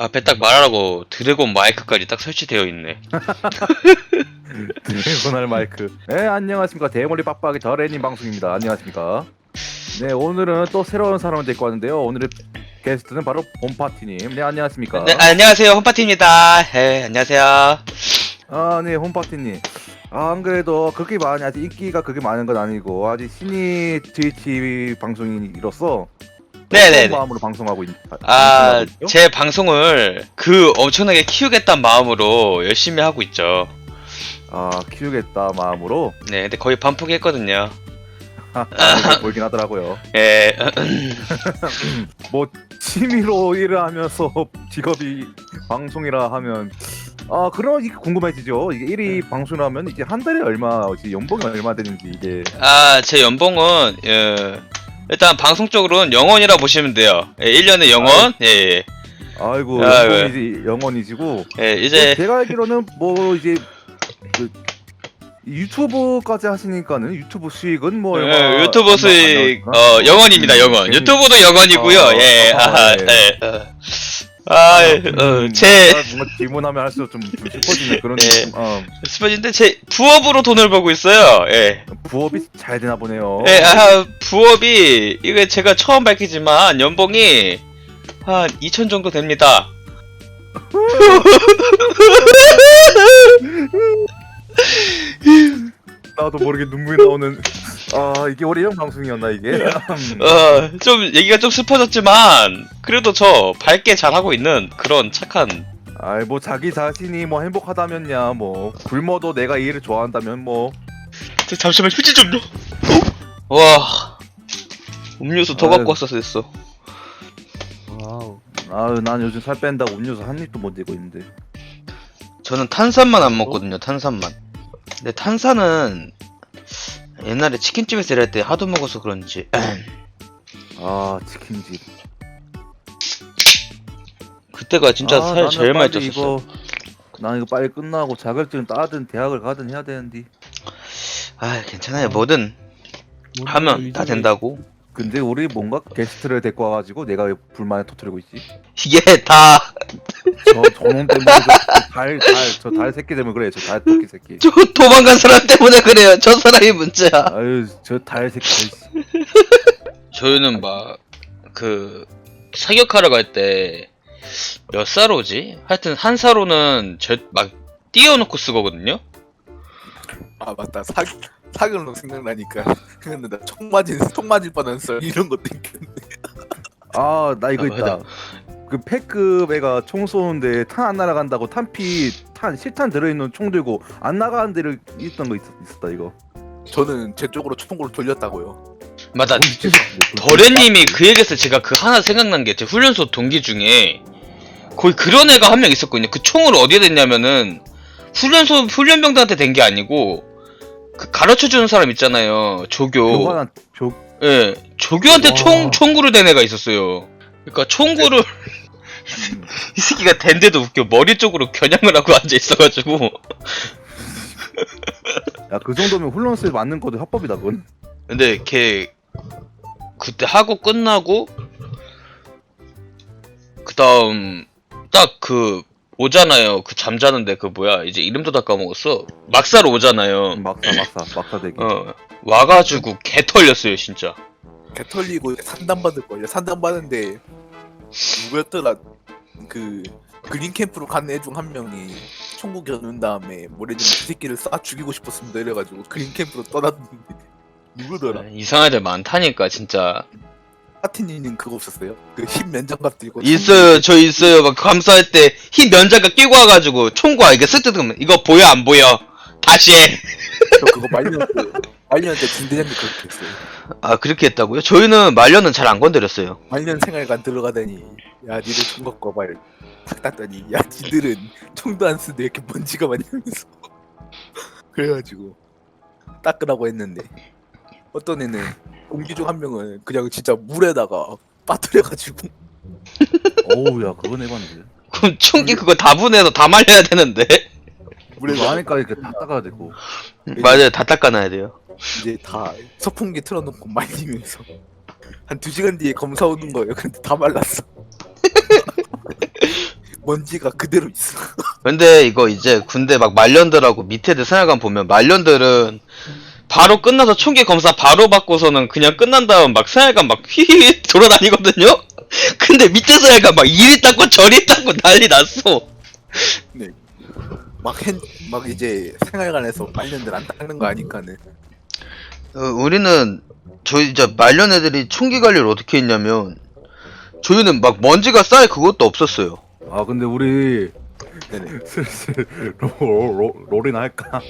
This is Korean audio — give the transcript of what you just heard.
앞에 딱 말하라고 드래곤 마이크까지 딱 설치되어 있네. 드래곤할 마이크. 네 안녕하십니까 대머리 빡빡이 저레님 방송입니다. 안녕하십니까. 네 오늘은 또 새로운 사람을 데리고 왔는데요. 오늘의 게스트는 바로 홈파티님. 네 안녕하십니까. 네, 안녕하세요. 홈파티입니다. 네, 안녕하세요. 아네 홈파티님. 아, 안 그래도 그렇게 많이 아직 인기가 그렇게 많은 건 아니고 아직 신이 트위치 방송인으로서 네네네. 어떤 마음으로 방송하고 있. 아, 방송하고? 제 방송을 그 엄청나게 키우겠다는 마음으로 열심히 하고 있죠. 아 키우겠다 마음으로 네, 근데 거의 반포기했거든요. 보이긴 하더라고요. 예, 뭐 취미로 일을 하면서 직업이 방송이라 하면 아 그럼 이게 궁금해지죠. 이게 일이 방송을 하면 이제 한 달에 얼마 이제 연봉이 얼마 되는지 이게 아, 제 연봉은, 예, 일단 방송 쪽으로는 영원이라 보시면 돼요. 예, 1년에 영원? 예, 예. 아이고 아, 연봉이지 영원이지고 예, 이제, 제가 알기로는 뭐 이제 그 유튜브까지 하시니까는 유튜브 수익은 뭐 얼마 예, 유튜브 안 수익? 어, 영원입니다, 영원. 유튜브도 영원이고요, 어, 예, 어, 아, 예. 예, 어. 아, 예, 어, 음, 제, 뭔가 질문하면 할수록 좀, 좀 싶어지는 그런 네. 좀, 어, 스퍼진데 제 부업으로 돈을 벌고 있어요, 예. 부업이 잘 되나 보네요. 예, 아, 부업이, 이게 제가 처음 밝히지만, 연봉이 한 2천 정도 됩니다. 나도 모르게 눈물이 나오는 아 이게 우리 형 방송이었나 이게 음. 어, 좀, 얘기가 좀 슬퍼졌지만, 그래도 저 밝게 잘하고 있는 그런 착한, 아이 뭐 자기 자신이 뭐 행복하다면야 뭐 굶어도 내가 이 일을 좋아한다면 뭐저 잠시만 휴지 좀요. 와, 음료수 더 아유. 갖고 왔어야 됐어. 아우 아유 난 요즘 살 뺀다고 음료수 한 입도 못 들고 있는데 저는 탄산만 안 먹거든요, 탄산만. 근데 탄산은 옛날에 치킨집에서 일할 때 하도 먹어서 그런지 아 치킨집 그때가 진짜 아, 살 나는 제일 많이 빨리 쪘었어. 이거 난 이거 빨리 끝나고 자격증 따든 대학을 가든 해야 되는데 아 괜찮아요, 뭐든 하면 다 된다고. 근데 우리 뭔가 게스트를 데리고 와가지고 내가 왜 불만을 터뜨리고 있지? 이게 다 저 저놈 때문에 달달저 달 새끼 때문에 그래 저 달 토끼 새끼 저 도망간 사람 때문에 그래요. 저 사람이 문제야. 아유 저 달 새끼 아이씨. 저희는 막 그 사격하러 갈 때 몇 사로지? 하여튼 한 사로는 저막 띄워놓고 쓰거든요. 아 맞다 사 사격로 생각나니까 근데 나총 맞은 총 맞을 뻔한 썰 이런 것도 있겠네 아, 나 이거 아, 있다. 그 패급 애가 총 쏘는데 탄 안 날아간다고 탄피 탄 실탄 들어있는 총 들고 안 나가는 데를 있던 거 있, 있었다 이거. 저는 제 쪽으로 총구를 돌렸다고요 맞아. 어, 새끼. 더래님이 그 얘기했을 때 제가 그 하나 생각난 게 제 훈련소 동기 중에 거의 그런 애가 한 명 있었거든요. 그 총을 어디에 댔냐면은 훈련소 훈련병들한테 댄 게 아니고 그 가르쳐 주는 사람 있잖아요. 조교. 교관한 교 예, 조교한테 와. 총 총구를 댄 애가 있었어요. 그러니까 총구를 음, 이 새끼가 댄데도 웃겨. 머리 쪽으로 겨냥을 하고 앉아 있어가지고. 야 그 정도면 훈련소에 맞는 것도 합법이다 그건. 근데 걔 그때 하고 끝나고 그 다음 딱 그 오잖아요. 그 잠자는데 그 뭐야 이제 이름도 다 까먹었어. 막사로 오잖아요. 막사 막사 막사 대기. 어 와가지고 개 털렸어요 진짜. 개 털리고 산단 받을 걸요. 산단 받는데 누구였더라 그 그린 캠프로 간 애 중 한 명이 총구 겨눈 다음에 뭐래 좀그 새끼를 쏴 죽이고 싶었습니다. 이래가지고 그린 캠프로 떠났는데. 누구더라? 이상한 애들 많다니까 진짜. 파티니는 그거 없었어요? 그 흰 면장갑 들고 있어요. 저 있어요. 막 감사할 때 흰 면장갑 끼고 와가지고 총과 이게 쓱 뜯으면 이거 보여 안 보여? 다시 해. 저 그거 때 말년 때 군대장님 그렇게 했어요 아 그렇게 했다고요? 저희는 말년은 잘 안 건드렸어요. 말년 생활관 들어가더니 야 니들 총 갖고 와봐 탁 땄더니 야 니들은 총도 안 쓰는데 이렇게 먼지가 많이 나면서 그래가지고 닦으라고 했는데 어떤 애는 공기 중 한 명은 그냥 진짜 물에다가 빠뜨려가지고 어우 야 그건 해봤는데. 그럼 총기 그거 다 분해서 다 말려야 되는데. 그거 물에다가 하니까 이렇게 다 닦아야 되고. 맞아요, 다 닦아놔야 돼요. 이제 다 선풍기 틀어놓고 말리면서 한 두 시간 뒤에 검사 오는 거예요 근데 다 말랐어 먼지가 그대로 있어. 근데 이거 이제 군대 막 말년들하고 밑에들 생활관 보면 말년들은 바로 끝나서 총기 검사 바로 받고서는 그냥 끝난 다음 막 생활관 막 휘휘 돌아다니거든요? 근데 밑에 생활관 막 이리 닦고 저리 닦고 난리 났어. 막 hen, 막 이제 생활관에서 빨년들 안 닦는 거 아니까는. 어, 우리는 저희 이제 말년 애들이 총기 관리를 어떻게 했냐면 저희는 막 먼지가 쌓여 그것도 없었어요. 아 근데 우리 네네. 슬슬 로, 로, 롤이나 할까?